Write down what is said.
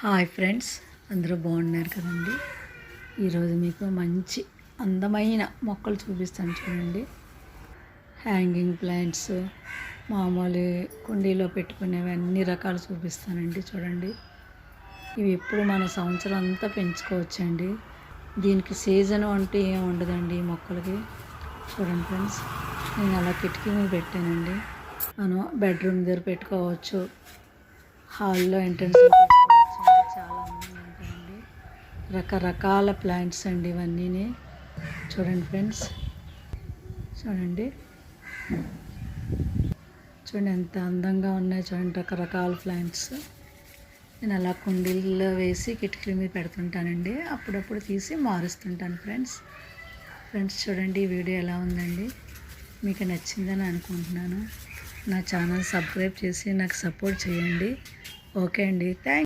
Hi friends అందరూ బాగున్నారు కదండి? ఈరోజు మీకు మంచి అందమైన మొక్కలు చూపిస్తాను చూడండి. హ్యాంగింగ్ ప్లాంట్స్ మామూలు కుండీలో పెట్టుకునేవి అన్ని రకాలు చూపిస్తానండి చూడండి. ఇవి ఎప్పుడు మన సంవత్సరం అంతా పెంచుకోవచ్చండి. దీనికి సీజన్ అంటూ ఏం ఉండదండి ఈ మొక్కలకి. చూడండి ఫ్రెండ్స్ నేను అలా కిటికీ మీద పెట్టానండి. మనం బెడ్రూమ్ దగ్గర పెట్టుకోవచ్చు. హాల్లో ఎంట్రన్స్ రకరకాల ప్లాంట్స్ అండి ఇవన్నీ చూడండి ఫ్రెండ్స్. చూడండి. చూడండి ఎంత అందంగా ఉన్నాయి చూడండి రకరకాల ప్లాంట్స్. నేను అలా కుండీల్లో వేసి కిటికీల మీద పెడుతుంటానండి. అప్పుడప్పుడు తీసి మారుస్తుంటాను ఫ్రెండ్స్. ఫ్రెండ్స్ చూడండి ఈ వీడియో ఎలా ఉందండి? మీకు నచ్చిందని అనుకుంటున్నాను. నా ఛానల్ సబ్స్క్రైబ్ చేసి నాకు సపోర్ట్ చేయండి. ఓకే అండి. థ్యాంక్